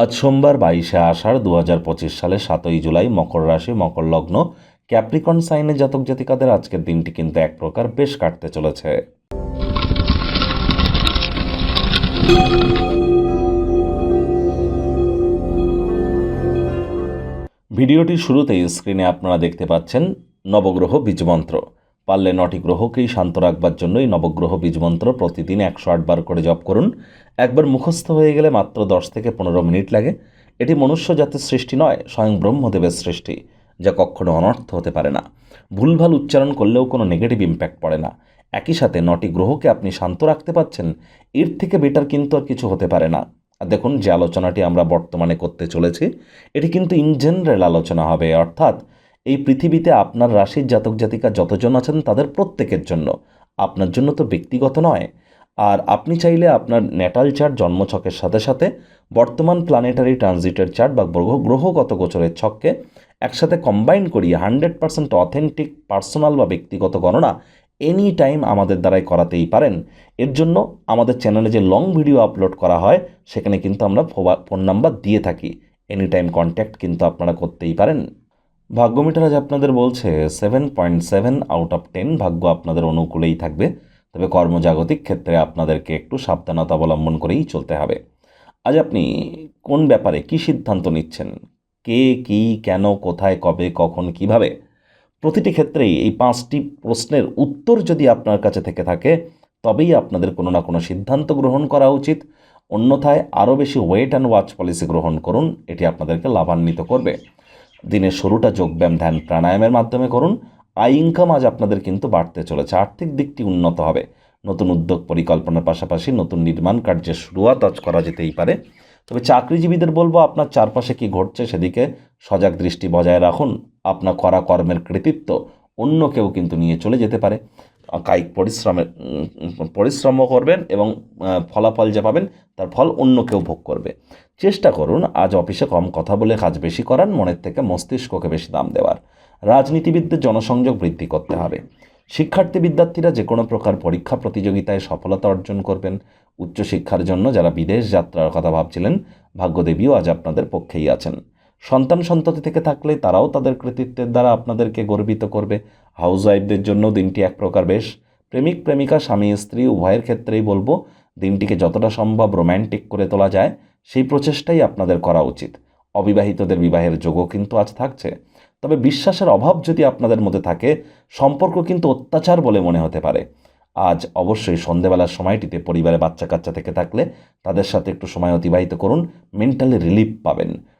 আজ সোমবার বাইশে আষাঢ় দু হাজার পঁচিশ সালের সাতই জুলাই মকর রাশি, মকর লগ্ন, ক্যাপ্রিকন সাইনে জাতক জাতিকাদের আজকের দিনটি কিন্তু এক প্রকার বেশ কাটতে চলেছে। ভিডিওটির শুরুতেই স্ক্রিনে আপনারা দেখতে পাচ্ছেন নবগ্রহ বীজমন্ত্র। পারলে নটি গ্রহকেই শান্ত রাখবার জন্যই নবগ্রহ বীজমন্ত্র প্রতিদিন একশো আটবার করে জপ করুন। একবার মুখস্থ হয়ে গেলে মাত্র দশ থেকে পনেরো মিনিট লাগে। এটি মনুষ্য জাতির সৃষ্টি নয়, স্বয়ং ব্রহ্মদেবের সৃষ্টি, যা কখনো অনর্থ হতে পারে না। ভুলভাল উচ্চারণ করলেও কোনো নেগেটিভ ইম্প্যাক্ট পড়ে না। একই সাথে নটি গ্রহকে আপনি শান্ত রাখতে পাচ্ছেন এর থেকে বেটার কিন্তু আর কিছু হতে পারে না। আর দেখুন, যে আলোচনাটি আমরা বর্তমানে করতে চলেছি, এটি কিন্তু ইন জেনারেল আলোচনা হবে, অর্থাৎ এই পৃথিবীতে আপনার রাশির জাতক জাতিকা যতজন আছেন তাদের প্রত্যেকের জন্য। আপনার জন্য তো ব্যক্তিগত নয়। আর আপনি চাইলে আপনার ন্যাটাল চার্ট জন্মছকের সাথে সাথে বর্তমান প্ল্যানেটারি ট্রানজিটের চার্ট বা গ্রহ গ্রহগত গোচরের ছককে একসাথে কম্বাইন করিয়ে হান্ড্রেড পার্সেন্ট অথেন্টিক, পার্সোনাল বা ব্যক্তিগত গণনা এনি টাইম আমাদের দ্বারাই করাতেই পারেন। এর জন্য আমাদের চ্যানেলে যে লং ভিডিও আপলোড করা হয়, সেখানে কিন্তু আমরা ফোন নাম্বার দিয়ে থাকি। এনি টাইম কন্ট্যাক্ট কিন্তু আপনারা করতেই পারেন। ভাগ্যমিটার আজ আপনাদের বলছে seven point seven out of ten ভাগ্য আপনাদের অনুকূলেই থাকবে। তবে কর্মজাগতিক ক্ষেত্রে আপনাদেরকে একটু সাবধানতা অবলম্বন করেই চলতে হবে। আজ আপনি কোন ব্যাপারে কি সিদ্ধান্ত নিচ্ছেন? কে, কি, কেন, কোথায়, কবে, কখন, কীভাবে? প্রতিটি ক্ষেত্রেই এই পাঁচটি প্রশ্নের উত্তর যদি আপনার কাছে থেকে থাকে, তবেই আপনাদের কোনো না কোনো সিদ্ধান্ত গ্রহণ করা উচিত। অন্যথায় আরও বেশি ওয়েট অ্যান্ড ওয়াচ পলিসি গ্রহণ করুন, এটি আপনাদেরকে লাভান্বিত করবে। দিনের শুরুটা যোগব্যায়াম ধ্যান প্রাণায়ামের মাধ্যমে করুন। আয় ইনকাম আজ আপনাদের কিন্তু বাড়তে চলেছে। আর্থিক দিকটি উন্নত হবে। নতুন উদ্যোগ পরিকল্পনার পাশাপাশি নতুন নির্মাণ কার্যের শুরুয়াত আজ করা যেতেই পারে। তবে চাকরিজীবীদের বলব, আপনার চারপাশে কি ঘটছে সেদিকে সজাগ দৃষ্টি বজায় রাখুন। আপনার করা কর্মের কৃতিত্ব অন্য কেউ কিন্তু নিয়ে চলে যেতে পারে। কায়িক পরিশ্রমের পরিশ্রমও করবেন এবং ফলাফল যা পাবেন তার ফল অন্য কেউ ভোগ করবে। চেষ্টা করুন আজ অফিসে কম কথা বলে কাজ বেশি করান, মনের থেকে মস্তিষ্ককে বেশি দাম দেওয়ার। রাজনীতিবিদদের জনসংযোগ বৃদ্ধি করতে হবে। শিক্ষার্থী বিদ্যার্থীরা যে কোনো প্রকার পরীক্ষা প্রতিযোগিতায় সফলতা অর্জন করবেন। উচ্চশিক্ষার জন্য যারা বিদেশ যাত্রার কথা ভাবছিলেন, ভাগ্যদেবীও আজ আপনাদের পক্ষেই আছেন। সন্তান সন্ততি থেকে থাকলে তারাও তাদের কৃতিত্বের দ্বারা আপনাদেরকে গর্বিত করবে। হাউস ওয়াইফদের জন্য দিনটি এক প্রকার বেশ। প্রেমিক, প্রেমিকা, স্বামী, স্ত্রী, উভয়ের ক্ষেত্রেই বলব, দিনটিকে যতটা সম্ভব রোম্যান্টিক করে তোলা যায়, সেই প্রচেষ্টাই আপনাদের করা উচিত। অবিবাহিতদের বিবাহের যোগও কিন্তু আজ থাকছে। তবে বিশ্বাসের অভাব যদি আপনাদের মধ্যে থাকে, সম্পর্ক কিন্তু অত্যাচার বলে মনে হতে পারে। আজ অবশ্যই সন্ধেবেলার সময়টিতে পরিবারে বাচ্চা কাচ্চা থেকে থাকলে তাদের সাথে একটু সময় অতিবাহিত করুন, মেন্টালি রিলিফ পাবেন।